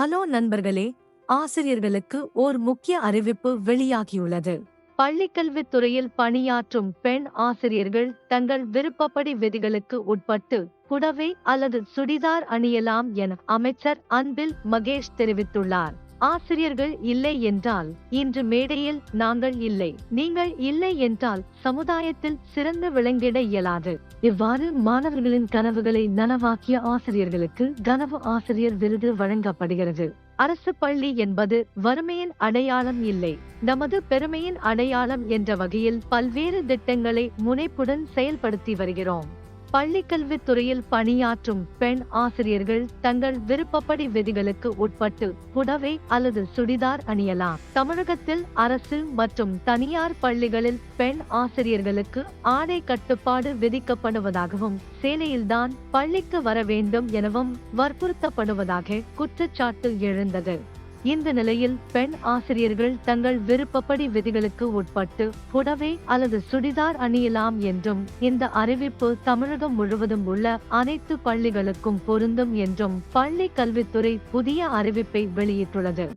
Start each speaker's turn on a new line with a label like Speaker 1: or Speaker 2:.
Speaker 1: Hello நண்பர்களே ஆசிரியர்களுக்கு ஓர் முக்கிய அறிவிப்பு வெளியாகியுள்ளது. பள்ளிக்கல்வித்துறையில் பணியாற்றும் பெண் ஆசிரியர்கள் தங்கள் விருப்பப்படி விதிகளுக்கு உட்பட்டு புடவை அல்லது சுடிதார் அணியலாம் என அமைச்சர் அன்பில் மகேஷ் தெரிவித்துள்ளார். ஆசிரியர்கள் இல்லை என்றால் இன்று மேடையில் நாங்கள் இல்லை. நீங்கள் இல்லை என்றால் சமுதாயத்தில் சிறந்து விளங்கிட இயலாது. இவ்வாறு மாணவர்களின் கனவுகளை நனவாக்கிய ஆசிரியர்களுக்கு கனவு ஆசிரியர் விருது வழங்கப்படுகிறது. அரசு பள்ளி என்பது வறுமையின் அடையாளம் இல்லை. நமது பெருமையின் அடையாளம் என்ற வகையில் பல்வேறு திட்டங்களை முனைப்புடன் செயல்படுத்தி வருகிறோம். பள்ளிக்கல்வித்துறையில் பணியாற்றும் பெண் ஆசிரியர்கள் தங்கள் விருப்பப்படி விதிகளுக்கு உட்பட்டு புடவை அல்லது சுடிதார் அணியலாம். தமிழகத்தில் அரசு மற்றும் தனியார் பள்ளிகளில் பெண் ஆசிரியர்களுக்கு ஆடை கட்டுப்பாடு விதிக்கப்படுவதாகவும் சேலையில்தான் பள்ளிக்கு வர வேண்டும் எனவும் வற்புறுத்தப்படுவதாக குற்றச்சாட்டு எழுந்தது. இந்த நிலையில் பெண் ஆசிரியர்கள் தங்கள் விருப்பப்படி விதிகளுக்கு உட்பட்டு புடவை அல்லது சுடிதார் அணியலாம் என்றும் இந்த அறிவிப்பு தமிழகம் முழுவதும் உள்ள அனைத்து பள்ளிகளுக்கும் பொருந்தும் என்றும் பள்ளி கல்வித்துறை புதிய அறிவிப்பை வெளியிட்டுள்ளது.